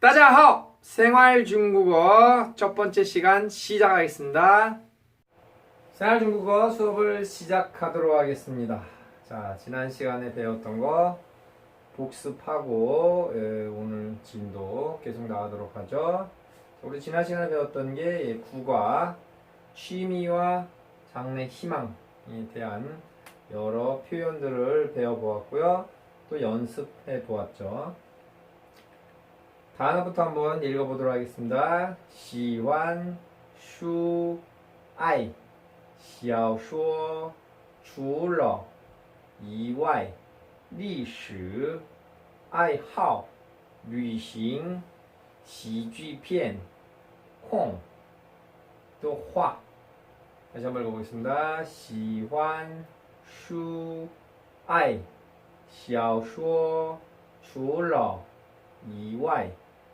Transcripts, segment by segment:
따자하오! 생활 중국어 첫 번째 시간 시작하겠습니다. 생활 중국어 수업을 시작하도록 하겠습니다. 자, 지난 시간에 배웠던 거 복습하고 에, 오늘 진도 계속 나가도록 하죠. 우리 지난 시간에 배웠던 게 예, 국어, 취미와 장래 희망에 대한 여러 표현들을 배워보았고요. 또 연습해 보았죠. 단어부터 한번 읽어보도록 하겠습니다. 喜欢书爱小说除了以外历史爱好旅行喜剧片空都画 다시 한번 읽어보겠습니다. 喜欢书爱小说除了以外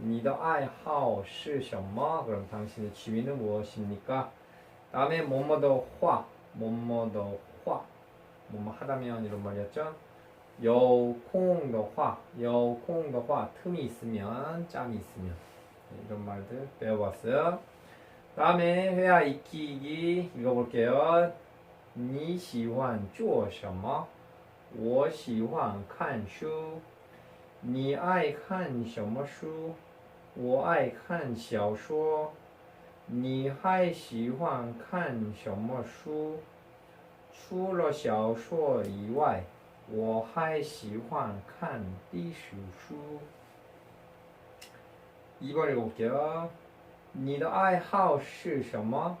你的爱好是什么? 그럼 당신의 취미는 무엇입니까? 다음에 뭐뭐더 화, 뭐뭐더 화, 뭐뭐 하다면 이런 말이었죠. 有空的话,有空的话, 틈이 있으면, 짬이 있으면 네, 이런 말들 배워봤어요. 다음에 회화 익히기 읽어볼게요. 你喜欢做什么?我喜欢看书.你爱看什么书？ 我爱看小说。你还喜欢看什么书？除了小说以外，我还喜欢看历史书。一번읽어볼게요。你的爱好是什么？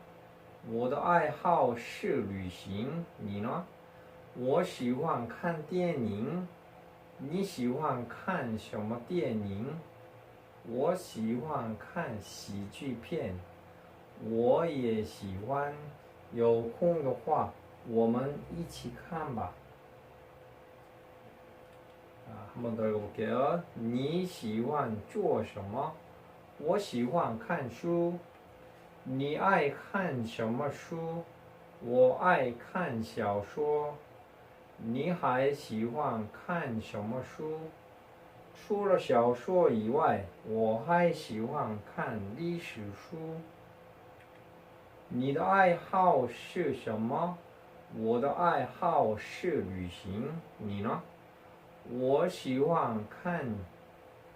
我的爱好是旅行。你呢？我喜欢看电影。你喜欢看什么电影？ 我喜欢看喜剧片。我也喜欢。有空的话，我们一起看吧。啊，한번더읽어볼게요。你喜欢做什么？我喜欢看书。你爱看什么书？我爱看小说。你还喜欢看什么书？ 除了小说以外，我还喜欢看历史书。你的爱好是什么？我的爱好是旅行。你呢？我喜欢看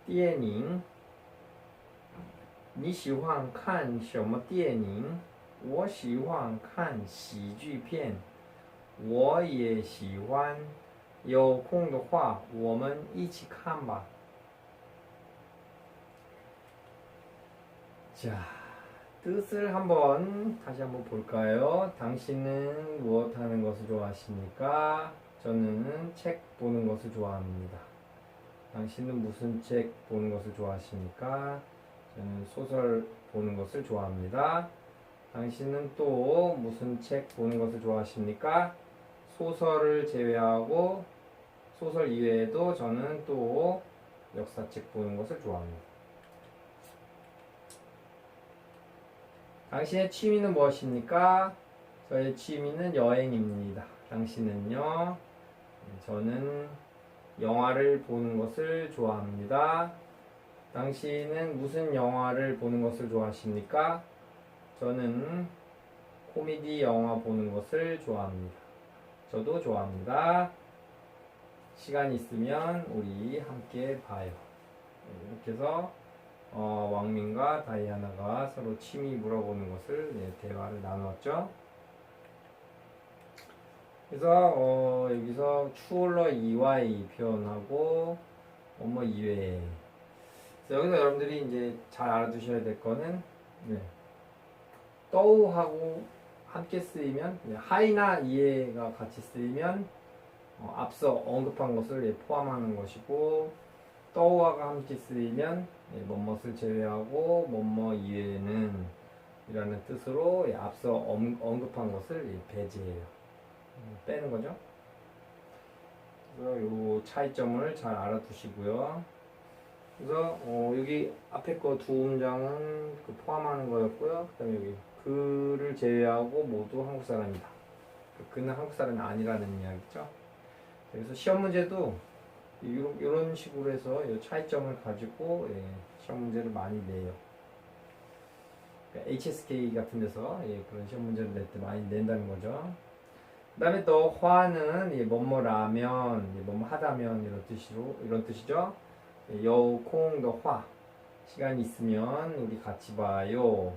电影。你喜欢看什么电影？我喜欢看喜剧片。我也喜欢。有空的话，我们一起看吧。 자, 뜻을 한번 다시 한번 볼까요? 당신은 무엇 하는 것을 좋아하십니까? 저는 책 보는 것을 좋아합니다. 당신은 무슨 책 보는 것을 좋아하십니까? 저는 소설 보는 것을 좋아합니다. 당신은 또 무슨 책 보는 것을 좋아하십니까? 소설을 제외하고 소설 이외에도 저는 또 역사책 보는 것을 좋아합니다. 당신의 취미는 무엇입니까? 저의 취미는 여행입니다. 당신은요? 저는 영화를 보는 것을 좋아합니다. 당신은 무슨 영화를 보는 것을 좋아하십니까? 저는 코미디 영화 보는 것을 좋아합니다. 저도 좋아합니다. 시간 있으면 우리 함께 봐요. 이렇게 해서 어, 왕민과 다이아나가 서로 취미 물어보는 것을 네, 대화를 나누었죠. 그래서 어, 여기서 추올러 이와이 표현하고 뭐뭐 이외에 여기서 여러분들이 이제 잘 알아두셔야 될 거는 네. 떠우하고 함께 쓰이면 네, 하이나 이에가 같이 쓰이면 어, 앞서 언급한 것을 예, 포함하는 것이고 떠우와가 함께 쓰이면 예, 뭐뭇을 제외하고 뭐뭐 이외에는 이라는 뜻으로 예, 앞서 언- 언급한 것을 예, 배제해요. 음, 빼는 거죠. 그래서 요 차이점을 잘 알아두시고요. 그래서 어, 여기 앞에 거 두 문장은 그 포함하는 거였고요. 그다음에 여기 그를 제외하고 모두 한국 사람이다. 그 그는 한국 사람이 아니라는 이야기죠. 그래서 시험 문제도 이런, 이런 식으로 해서 이 차이점을 가지고 예, 시험 문제를 많이 내요. 그러니까 HSK 같은 데서 예, 그런 시험 문제를 낼 때 많이 낸다는 거죠. 그 다음에 또 화는 예, 뭐뭐라면, 예, 뭐뭐 하다면 이런 뜻으로 이런 뜻이죠. 예, 여우 콩더 화 시간이 있으면 우리 같이 봐요.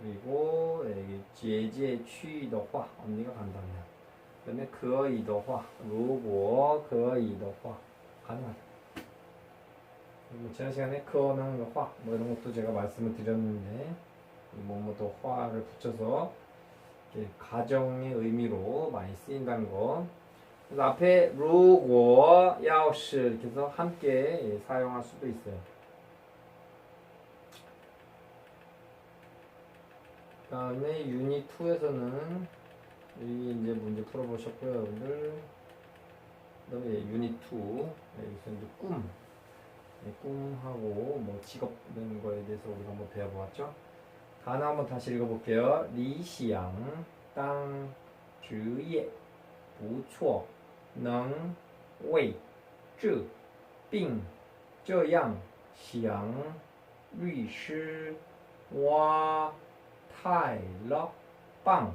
그리고 예, 제제 취더 화 언니가 간다면. 그 다음에 그이더화 루고 그이더화 가능하죠 지난 시간에 그어는 화, 뭐 이런 것도 제가 말씀을 드렸는데, 뭐뭐도 화를 붙여서 가정의 의미로 많이 쓰인다는 것. 그래서 앞에 루고 야오시 이렇게 해서 함께 예, 사용할 수도 있어요. 그 다음에 유닛 2에서는 여기 이제 문제 풀어보셨고요, 여러분들. 그 다음에 유닛 2. 여기서 이제 꿈. 네, 꿈하고 뭐 직업 이런 거에 대해서 우리가 한번 배워보았죠. 단어 한번 다시 읽어볼게요. 리시양, 땅, 주예, 부초, 능, 웨이, 쯔, 빙, 저양, 시양, 위 시, 와, 타일러, 빵.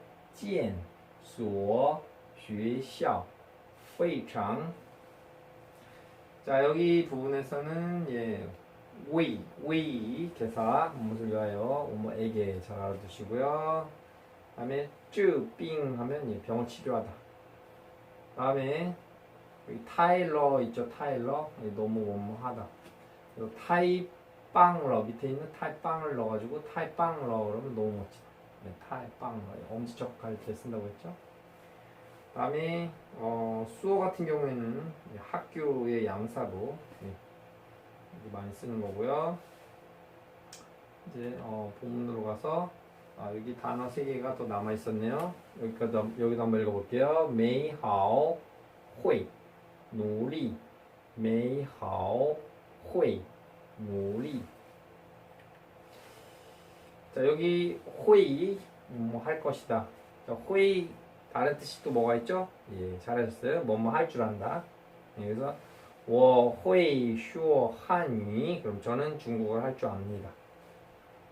见所学校非常 자 여기 부분에서는 예 we we 개사 무엇을 위하여 뭐에게 잘 알아두시고요. 다음에 治病 하면 예, 병을 치료하다. 다음에 여기 타일러 있죠 타일러 예, 너무 뭐뭐하다. 그리고 타이빵러 밑에 있는 타이빵을 넣어가지고 타이빵러 그러면 너무 멋지다. 네, 타빵 뭐, 엄지척 할 때 쓴다고 했죠. 다음에 어, 수어 같은 경우에는 학교의 양사로 네, 많이 쓰는 거고요. 이제 어, 본문으로 가서 아, 여기 단어 세 개가 더 남아 있었네요. 여기까지 여기도 한번 읽어볼게요. 메이하오 호이 노리 메이하오 호이 노리 자 여기 회의 뭐 할 것이다. 자, 회의 다른 뜻이 또 뭐가 있죠? 예, 잘하셨어요. 뭐뭐 할 줄 안다. 예, 그래서 我会说汉语 그럼 저는 중국어를 할 줄 압니다.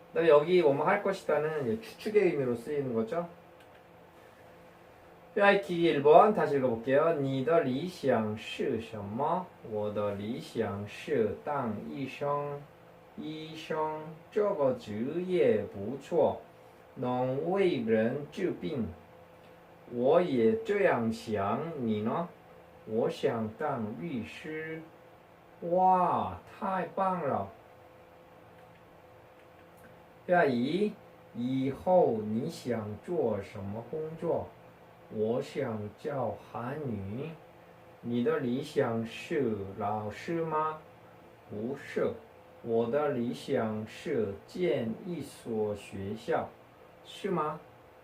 그다음에 여기 뭐뭐 할 것이다는 이제 추측의 의미로 쓰이는 거죠. 뼈아이키 1번 다시 읽어볼게요. 你的理想是什么?我的理想是当医生. 医生这个职业不错，能为人治病。我也这样想，你呢？我想当律师。哇，太棒了！亚姨，以后你想做什么工作？我想教韩语。你的理想是老师吗？不是，我的理想是建一所学校，是吗？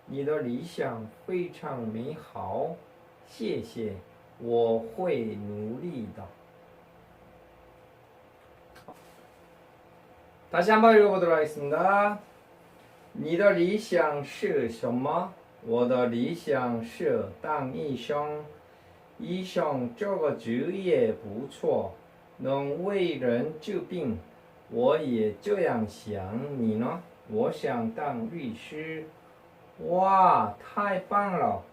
你的理想非常美好，谢谢，我会努力的。 다시 한번 읽어보도록 하겠습니다. 你的理想是什么?我的理想是当医生。医生这个职业不错，能为人治病。 我也这样想，你呢？我想当律师。哇，太棒了！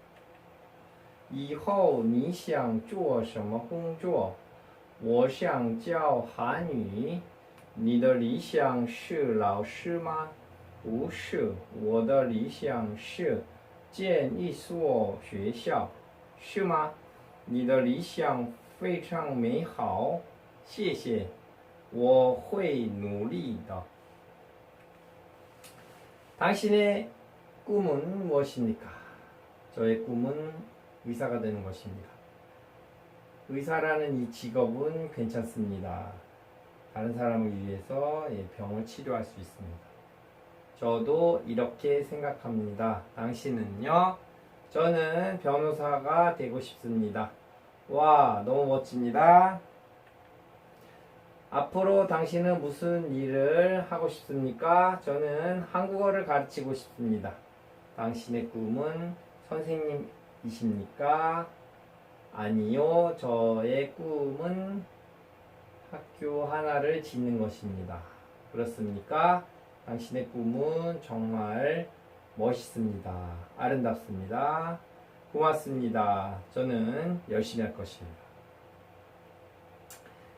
以后你想做什么工作？我想教韩语。你的理想是老师吗？不是我的理想是建一所学校是吗你的理想非常美好谢谢我会努力的 당신의 꿈은 무엇입니까? 저의 꿈은 의사가 되는 것입니다. 의사라는 이 직업은 괜찮습니다. 다른 사람을 위해서 예, 병을 치료할 수 있습니다. 저도 이렇게 생각합니다. 당신은요? 저는 변호사가 되고 싶습니다. 와, 너무 멋집니다. 앞으로 당신은 무슨 일을 하고 싶습니까? 저는 한국어를 가르치고 싶습니다. 당신의 꿈은 선생님이십니까? 아니요, 저의 꿈은 학교 하나를 짓는 것입니다. 그렇습니까? 당신의 꿈은 정말 멋있습니다. 아름답습니다. 고맙습니다. 저는 열심히 할 것입니다.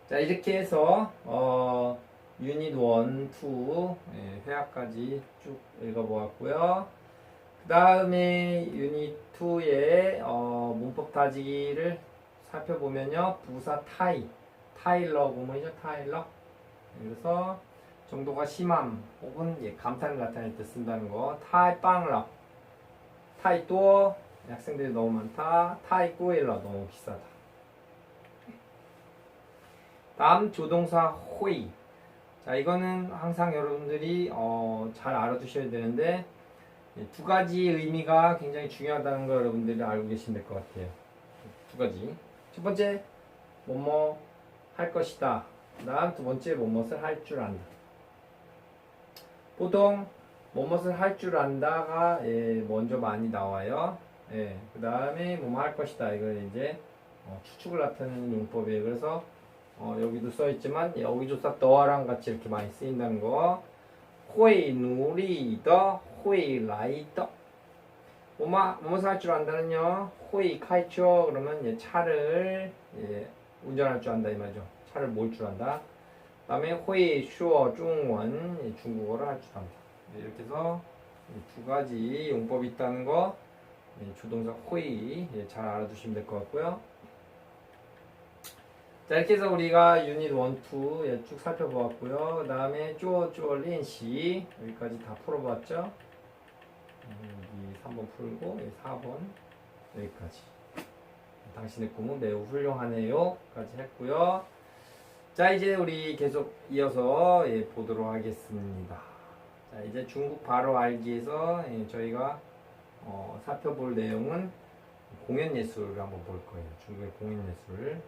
자, 이렇게 해서, 어, 유닛 1, 2, 예, 회화까지 쭉 읽어보았고요. 그 다음에 유닛 2의 어, 문법 다지기를 살펴보면요. 부사 타이, 타일러 구문이죠. 타일러. 그래서 정도가 심함 혹은 예, 감탄을 나타낼 때 쓴다는 거. 타이 빵러, 타이 또 학생들이 너무 많다. 타이 꼬일러 너무 비싸다. 다음 조동사 호이. 자 이거는 항상 여러분들이 어, 잘 알아두셔야 되는데 예, 두 가지 의미가 굉장히 중요하다는 거 여러분들이 알고 계시면 될 것 같아요. 두 가지. 첫 번째, 뭐뭐 할 것이다. 그 다음 두 번째, 뭐뭇을 할 줄 안다. 보통 뭐뭇을 할 줄 안다가 예, 먼저 많이 나와요. 예, 그 다음에 뭐뭐 할 것이다. 이걸 이제 어, 추측을 나타내는 용법이에요. 그래서 어, 여기도 써있지만 여기조사 너랑 같이 이렇게 많이 쓰인다는 거. 호이 누리더 호이 라이더. 뭐마 뭐뭐 살 줄 안다는요? 호이 카이쵸 그러면 예, 차를 예, 운전할 줄 안다 이 말이죠. 차를 몰 줄 안다. 그 다음에 호이 슈어 중원 예, 중국어를 할 줄 안다. 네, 이렇게 해서 두 가지 용법이 있다는 거. 네, 조동사 호이 예, 잘 알아두시면 될 것 같고요. 자 이렇게 해서 우리가 유닛 1, 2 예, 쭉 살펴보았고요. 그 다음에 쪼쪼练习 여기까지 다. 음, 여기 3번 풀고 여기 4번 여기까지. 당신의 꿈은 매우 훌륭하네요. 까지 했고요. 자 이제 우리 계속 이어서 예, 보도록 하겠습니다. 자 이제 중국 바로 알기에서 예, 저희가 어, 살펴볼 내용은 공연 예술을 한번 볼 거예요. 중국의 공연 예술.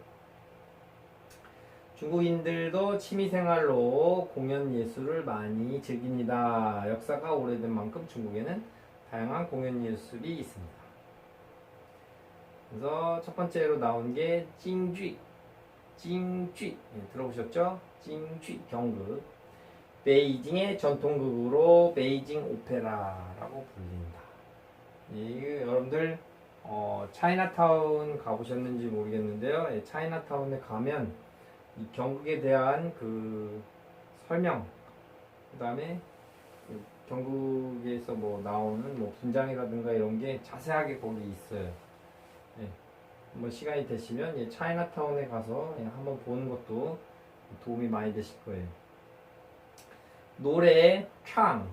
중국인들도 취미생활로 공연 예술을 많이 즐깁니다. 역사가 오래된 만큼 중국에는 다양한 공연 예술이 있습니다. 그래서 첫 번째로 나온 게 찡쥐, 찡쥐 예, 들어보셨죠? 찡쥐 경극. 베이징의 전통극으로 베이징 오페라라고 불린다. 이 여러분들 어, 차이나타운 가보셨는지 모르겠는데요. 예, 차이나타운에 가면 이 경극에 대한 그 설명, 그 다음에 그 경극에서 뭐 나오는 뭐 분장이라든가 이런 게 자세하게 거기 있어요. 예. 한번 시간이 되시면 예, 차이나타운에 가서 예, 한번 보는 것도 도움이 많이 되실 거예요. 노래, 창,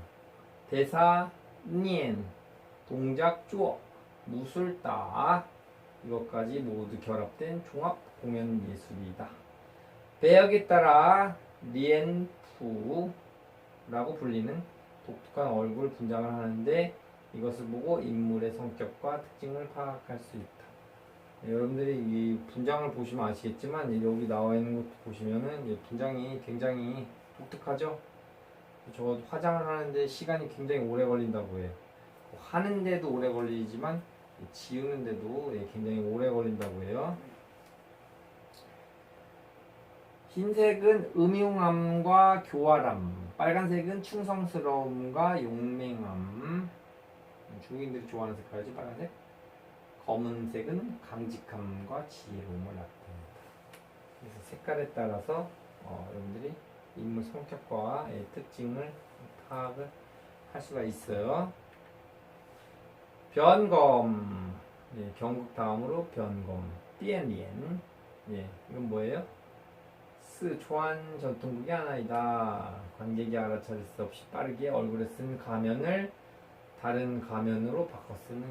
대사, 니엔, 동작, 쭈어, 무술 따 이것까지 모두 결합된 종합 공연 예술이다. 배역에 따라 리엔푸라고 불리는 독특한 얼굴 분장을 하는데 이것을 보고 인물의 성격과 특징을 파악할 수 있다. 네, 여러분들이 이 분장을 보시면 아시겠지만 이 여기 나와 있는 것도 보시면은 이 분장이 굉장히 독특하죠. 저 화장을 하는데 시간이 굉장히 오래 걸린다고 해요. 하는데도 오래 걸리지만 지우는데도 예, 굉장히 오래 걸린다고 해요. 흰색은 음흉함과 교활함, 빨간색은 충성스러움과 용맹함. 중국인들이 좋아하는 색깔이지 빨간색. 검은색은 강직함과 지혜로움을 나타냅니다. 그래서 색깔에 따라서 어, 여러분들이 인물 성격과 의 특징을 파악을 할 수가 있어요. 변검. 예, 경국 다음으로 변검. 띠엔리엔. 예, 이건 뭐예요? 스 초안 전통국이 하나이다. 관객이 알아차릴 수 없이 빠르게 얼굴에 쓴 가면을 다른 가면으로 바꿔 쓰는.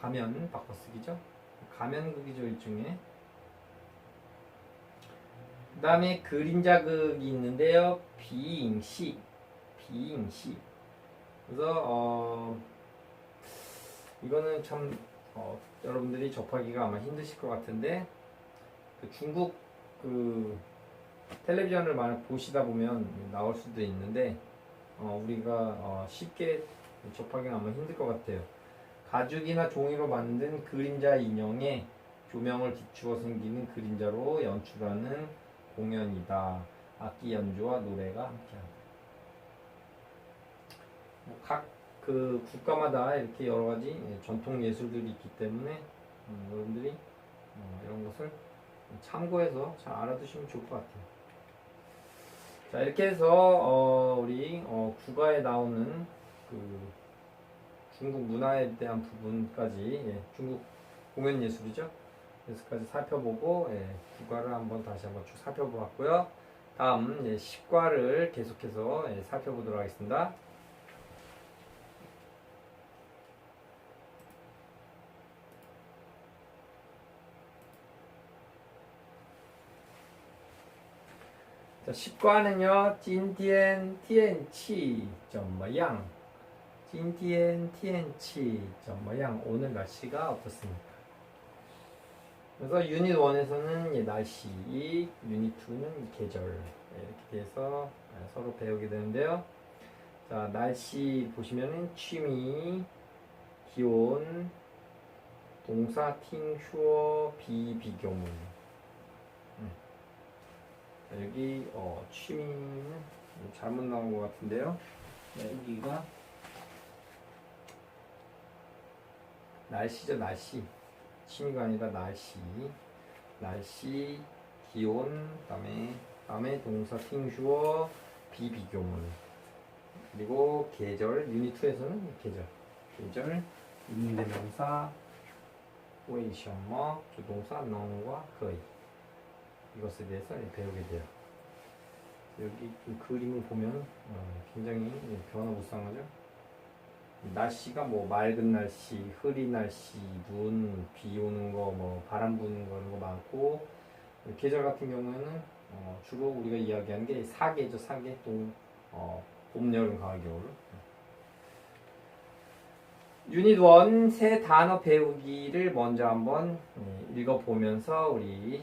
가면 바꿔 쓰기죠. 가면극이죠 일종의. 그다음에 그림자극이 있는데요. 비잉시, 비잉시. 그래서 어 이거는 참 어, 여러분들이 접하기가 아마 힘드실 것 같은데 그 중국 그 텔레비전을 만약 보시다 보면 나올 수도 있는데 어, 우리가 어, 쉽게 접하기가 아마 힘들 것 같아요. 가죽이나 종이로 만든 그림자 인형에 조명을 비추어 생기는 그림자로 연출하는 공연이다. 악기 연주와 노래가 함께한다. 뭐 각그 국가마다 이렇게 여러 가지 예, 전통 예술들이 있기 때문에 음, 여러분들이 어, 이런 것을 참고해서 잘 알아두시면 좋을 것 같아요. 자 이렇게 해서 어, 우리 어, 국가에 나오는 그 중국 문화에 대한 부분까지 예, 중국 공연 예술이죠. 그래서까지 살펴보고 예, 국가를 한번 다시 한번 쭉 살펴보았고요. 다음 예, 식과를 계속해서 예, 살펴보도록 하겠습니다. 자, 식과는요, 今天天气怎么样?今天天气怎么样? 오늘 날씨가 어떻습니까? 그래서 유닛 1에서는 날씨, 유닛 2는 계절 이렇게 돼서 서로 배우게 되는데요. 자, 날씨 보시면은 취미, 기온, 동사, 팅, 슈어, 비, 비교문. 여기 어, 취미는 잘못 나온 것 같은데요. 네, 여기가 날씨죠 날씨. 취미가 아니라 날씨. 날씨 기온 그다음에 다음에 동사 팅슈어 비비교문. 그리고 계절 유니트에서는 계절. 계절 인대명사 웨이셔머 주동사 넘과 거의. 이것에 대해서 배우게 돼요. 여기 좀 그림을 보면 어, 굉장히 변화무쌍하죠. 날씨가 뭐 맑은 날씨, 흐린 날씨, 눈, 비 오는 거, 뭐 바람 부는 거 이런 거 많고 계절 같은 경우에는 어, 주로 우리가 이야기하는 게 사계죠, 사계. 또 어, 봄, 여름, 가을, 겨울. 유닛 1새 단어 배우기를 먼저 한번 예, 읽어보면서 우리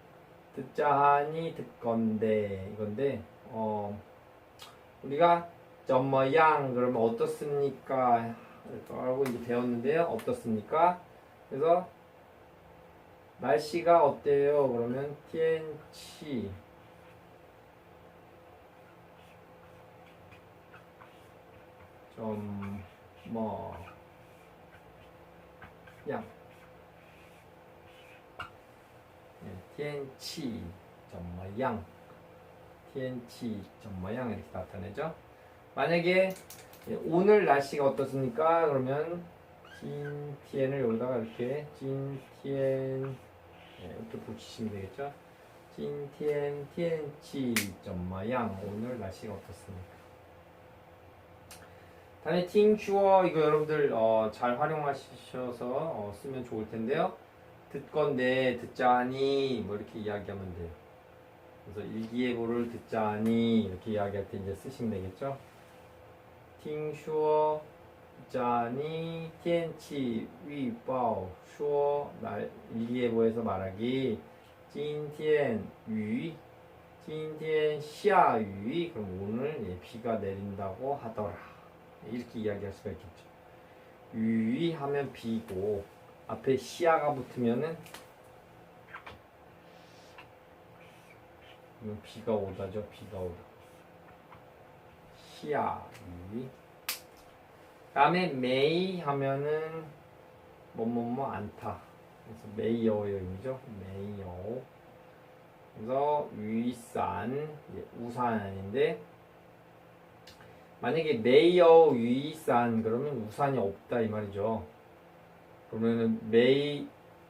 듣자 하니 듣건데 이건데 어 우리가 점머양 그러면 어떻습니까? 라고 이제 배웠는데요. 어떻습니까? 그래서 날씨가 어때요? 그러면天气 좀뭐 양. 텐치 점마양 텐치 점마양 이렇게 나타내죠. 만약에 오늘 날씨가 어떻습니까? 그러면 찐티엔을 여기다가 이렇게 찐티엔 네, 이렇게 붙이시면 되겠죠. 찐티엔 티엔치 점마양 오늘 날씨가 어떻습니까? 다음에 팅슈어 이거 여러분들 어, 잘 활용하셔서 어, 쓰면 좋을 텐데요. 듣건데 듣자니 뭐 이렇게 이야기하면 돼요. 그래서 일기예보를 듣자니 이렇게 이야기할 때 이제 쓰시면 되겠죠. 팅슈어 자니 텐치 위바오 쇼 일기예보에서 말하기 찐티엔 위 찐티엔 샤위 그럼 오늘 예, 비가 내린다고 하더라 이렇게 이야기할 수가 있겠죠 위 하면 비고 앞에 시야가 붙으면은 이건 비가 오다죠. 비가 오다. 시야 위. 다음에 메이 하면은 뭐뭐뭐 않다. 그래서 메이어용이죠. 메이어. 그래서 위산 예, 우산인데 만약에 메이어 위산 그러면 우산이 없다 이 말이죠. 그러면은 메이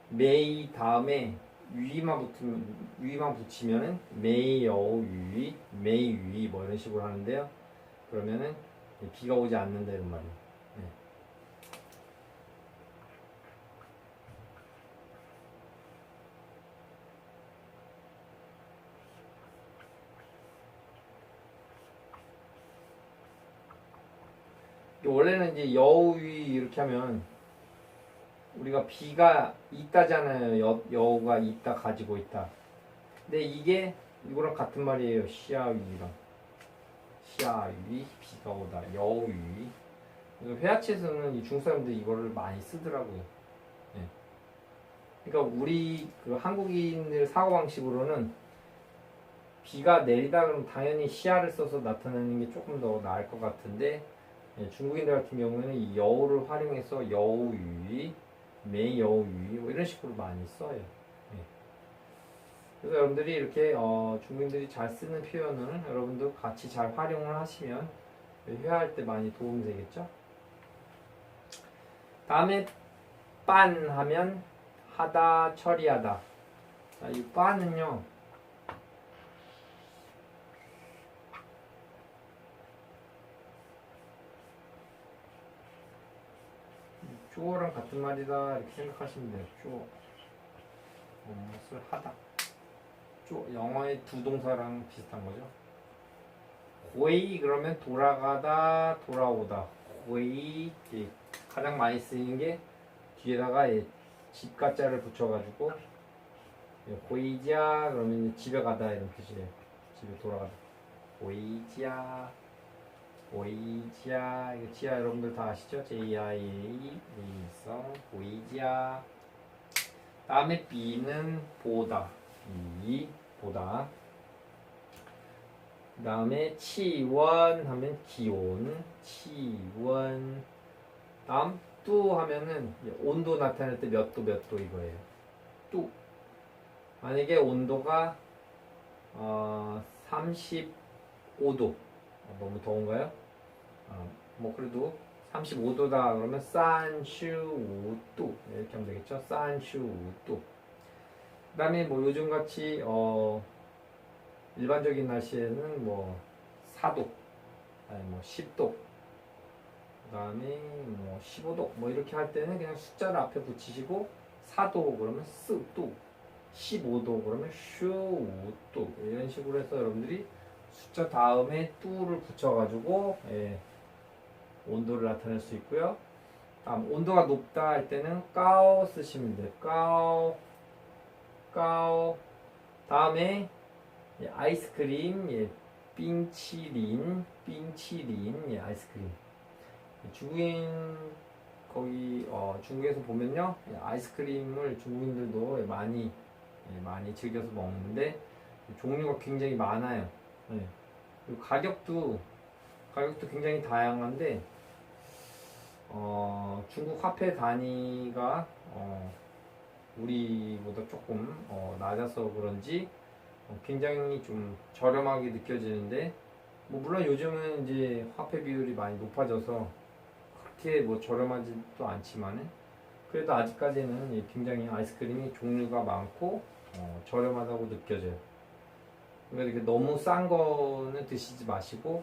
메이 다음에 위만 붙으면 위만 붙이면은 메이어 위 메이 위뭐 이런 식으로 하는데요. 그러면은 비가 오지 않는다 이런 말이에요. 네. 원래는 이제 여우위 이렇게 하면 우리가 비가 있다잖아요. 여, 여우가 있다 가지고 있다. 근데 이게 이거랑 같은 말이에요. 시야위랑 시야위 비가 오다 여우위. 회화체에서는 이 중국 사람들이 이거를 많이 쓰더라고요. 예. 그러니까 우리 그 한국인들 사고 방식으로는 비가 내리다 그러면 당연히 시야를 써서 나타내는 게 조금 더 나을 것 같은데 예, 중국인들 같은 경우에는 이 여우를 활용해서 여우위, 매여우위 뭐 이런 식으로 많이 써요. 예. 그래서 여러분들이 이렇게 어, 중국인들이 잘 쓰는 표현을 여러분도 같이 잘 활용을 하시면 회화할 때 많이 도움이 되겠죠. 다음에 빤 하면 하다, 처리하다. 자, 이 빤은요. 쪼랑 같은 말이다 이렇게 생각하시면 돼요. 쪼 무엇을 하다. 쪼 영어의 두 동사랑 비슷한 거죠. 고이 그러면 돌아가다 돌아오다. 고이 이제 가장 많이 쓰이는 게 뒤에다가 이 집가자를 붙여가지고 고이자 그러면 집에 가다 이런 뜻이에요. 집에 돌아가다. 고이자 보이지아 이거 지아 여러분들 다 아시죠? J-I-A 리성 보이지아. 다음에 B는 보다. 이 보다. 그 다음에 치원 하면 기온 치원 다음 뚜 하면은 온도 나타낼 때 몇 도 몇 도 이거예요. 뚜. 만약에 온도가 어, 35도. 너무 더운가요? 어, 뭐 그래도 35도다 그러면 산슈우도 이렇게 하면 되겠죠? 산슈우도 그 다음에 뭐 요즘 같이 어 일반적인 날씨에는 뭐 4도 아니 뭐 10도. 그 다음에 뭐 15도. 뭐 이렇게 할 때는 그냥 숫자를 앞에 붙이시고 4도 그러면 쓰도 15도 그러면 슈우도 이런 식으로 해서 여러분들이 숫자 다음에 뚜를 붙여가지고 예, 온도를 나타낼 수 있고요. 다음 온도가 높다 할 때는 까오 쓰시면 돼요. 까오 까오 다음에 예, 아이스크림 예, 빙치린 빙치린 예, 아이스크림 중국인 거기 어, 중국에서 보면요 예, 아이스크림을 중국인들도 예, 많이 예, 많이 즐겨서 먹는데 종류가 굉장히 많아요. 네. 그리고 가격도 가격도 굉장히 다양한데 어, 중국 화폐 단위가 어, 우리보다 조금 어, 낮아서 그런지 어, 굉장히 좀 저렴하게 느껴지는데 뭐 물론 요즘은 이제 화폐 비율이 많이 높아져서 그렇게 뭐 저렴하지도 않지만은 그래도 아직까지는 굉장히 아이스크림이 종류가 많고 어, 저렴하다고 느껴져요. 그러니까 이렇게 너무 싼 거는 드시지 마시고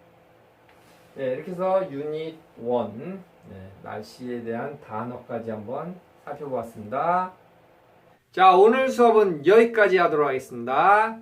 네, 이렇게 해서 유닛 1 네, 날씨에 대한 단어까지 한번 살펴보았습니다. 자, 오늘 수업은 여기까지 하도록 하겠습니다.